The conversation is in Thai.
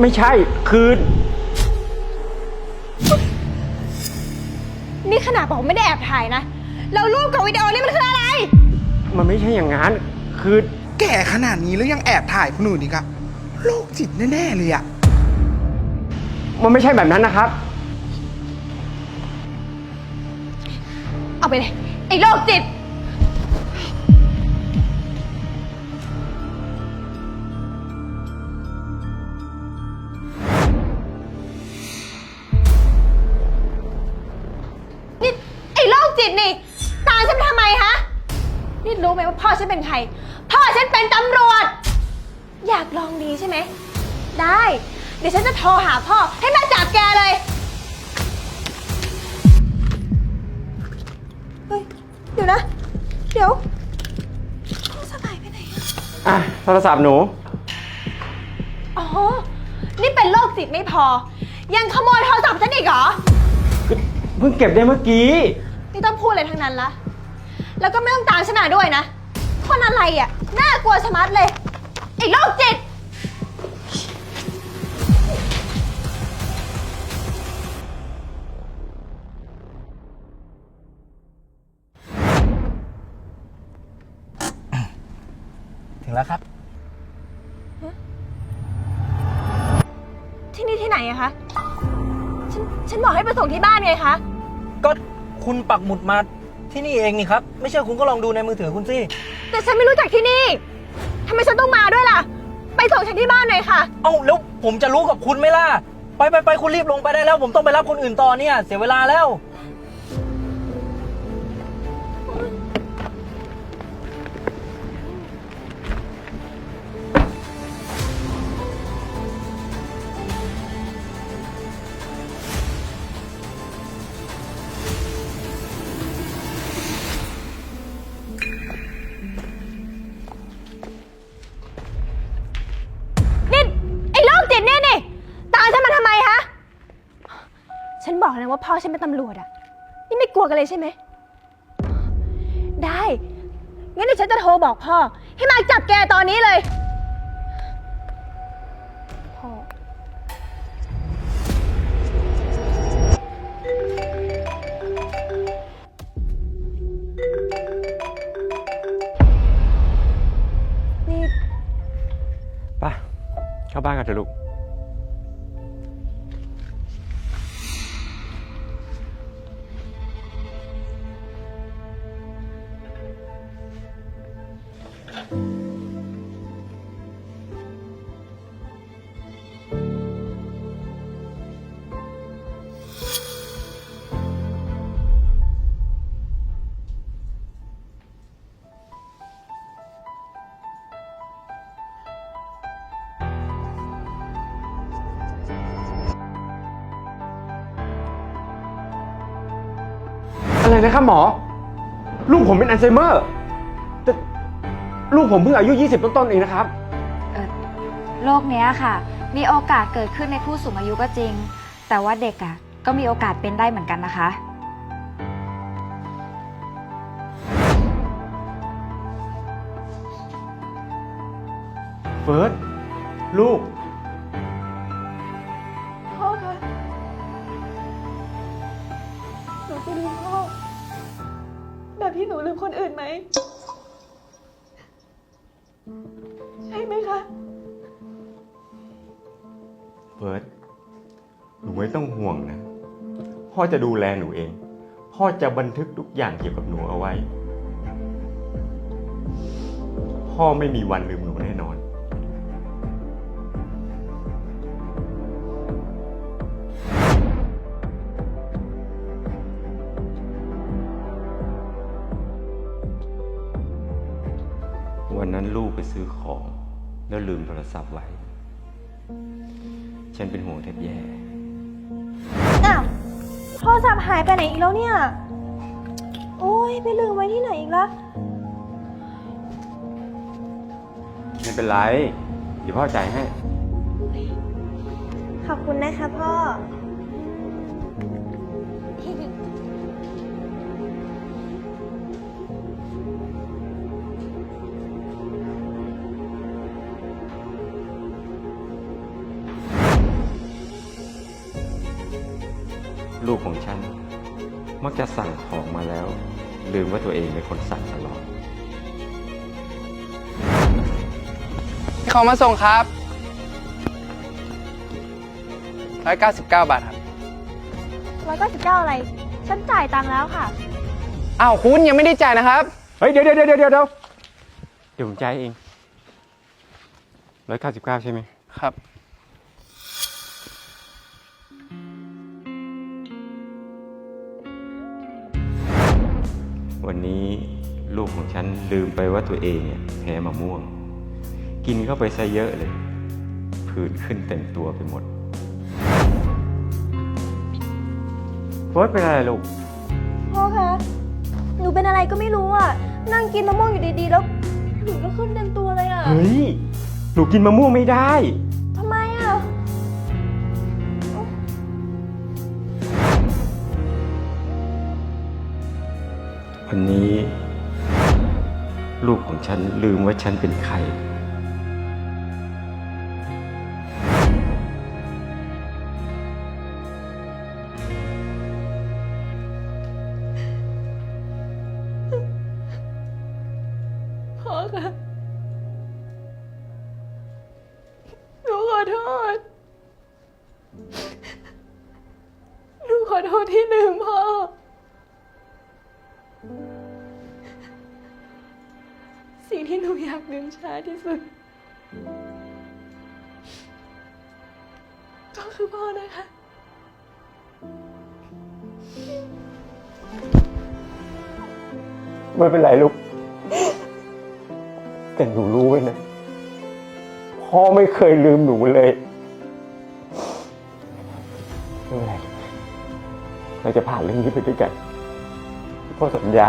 ไม่ใช่ คือ นี่ขนาดบอกไม่ได้แอบถ่ายนะ แล้วรูปกับวิดีโอนี่มันคืออะไร มันไม่ใช่อย่างนั้น คือ แก่ขนาดนี้แล้วยังแอบถ่ายคนอื่นอีกอะโรคจิตแน่ ๆ เลยอะมันไม่ใช่แบบนั้นนะครับ เอาไปเลย ไอ้โรคจิต จิตนี่ตามฉันมาทำไมฮะนี่รู้ไหมว่าพ่อฉันเป็นใคร พ่อฉันเป็นตำรวจ อยากลองดีใช่ไหม ได้ เดี๋ยวฉันจะโทรหาพ่อให้มาจับแกเลย เฮ้ย เดี๋ยวนะ เดี๋ยวโทรศัพท์หายไปไหนอะอะโทรศัพท์หนู อ๋อ นี่เป็นโรคจิตไม่พอ ยังขโมยโทรศัพท์ฉันอีกเหรอ เพิ่งเก็บได้เมื่อกี้ ไม่ต้องพูดอะไรทั้งนั้นละ แล้วก็ไม่ต้องตามฉันมาด้วยนะ คนอะไรอะ น่ากลัวชะมัดเลยไอ้โรคจิต ถึงแล้วครับ ที่นี่ที่ไหนอะคะ ฉัน ฉันบอกให้ไปส่งที่บ้านไงคะ ก็ คุณปักหมุดมาที่นี่เองนี่ครับ ไม่เชื่อคุณก็ลองดูในมือถือคุณสิ แต่ฉันไม่รู้จักที่นี่ทำไมฉันต้องมาด้วยล่ะ ไปส่งฉันที่บ้านหน่อยค่ะ เอ้าแล้วผมจะรู้กับคุณไหมล่ะ ไปไปไปคุณรีบลงไปได้แล้ว ผมต้องไปรับคนอื่นต่อเนี่ย เสียเวลาแล้ว วว่าพ่อฉันเป็นตำรวจอะนี่ไม่กลัวกันเลยใช่ไหม ได้ งั้นเดี๋ยวฉันจะโทรบอกพ่อ ให้มาจับแกตอนนี้เลย พ่อ นี่ ไปเข้าบ้านกันเถอะลูก อะไรนะครับหมอ ลูกผมเป็นอัลไซเมอร์แต่ลูกผมเพิ่งอายุ 20 ต้นๆเองนะครับ เอ่อโรคเนี้ยค่ะ มีโอกาสเกิดขึ้นในผู้สูงอายุก็จริง แต่ว่าเด็กอะก็มีโอกาสเป็นได้เหมือนกันนะคะ เฟิร์สลูก พ่อ แบบที่หนูลืมคนอื่นไหม ใช่ไหมคะ เฟิร์สหนูไม่ต้องห่วงนะ พ่อจะดูแลหนูเอง พ่อจะบันทึกทุกอย่างเกี่ยวกับหนูเอาไว้ พ่อไม่มีวันลืมหนูแน่ นอนวันนั้นลูกไปซื้อของ แล้วลืมโทรศัพท์ไว้ ฉันเป็นห่วงแทบแย่อ้าวโทรศัพท์หายไปไหนอีกแล้วเนี่ย โอ้ยไปลืมไว้ที่ไหนอีกละไม่เป็นไร เดี๋ยวพ่อจ่ายให้ ขอบคุณนะคะพ่อ ของฉัน มักจะสั่งของมาแล้ว ลืมว่าตัวเองเป็นคนสั่งตลอดที่เขามาส่งครับ199บาทครับร้อยเก้าสิบเก้าอะไร ฉันจ่ายตังค์แล้วค่ะ อ้าวคุณยังไม่ได้จ่ายนะครับ เฮ้ยเดี๋ยวเดี๋ยวเดี๋ยวเดี๋ยวเดี๋ยวเดี๋ยวผมจ่ายเองร้อยเก้าสิบเก้าใช่ไหมครับ วันนี้ลูกของฉันลืมไปว่าตัวเองเนี่ยแพ้มะม่วง กินเข้าไปซะเยอะเลย ผื่นขึ้นเต็มตัวไปหมดโฟสเป็นอะไรลูก พ่อคะ หนูเป็นอะไรก็ไม่รู้อะ นั่งกินมะม่วงอยู่ดีๆ แล้วหนูก็ขึ้นเต็มตัวเลยอะ เฮ้ย หนูกินมะม่วงไม่ได้ วันนี้ ลูกของฉันลืมว่าฉันเป็นใคร พ่อคะ สิ่งที่หนูอยากลืมช้าที่สุด ก็คือพ่อนะคะ ไม่เป็นไรลูก แต่หนูรู้ไว้นะ พ่อไม่เคยลืมหนูเลยไม่เป็นไรเราจะผ่านเรื่องนี้ไปด้วยกันพ่อสัญญา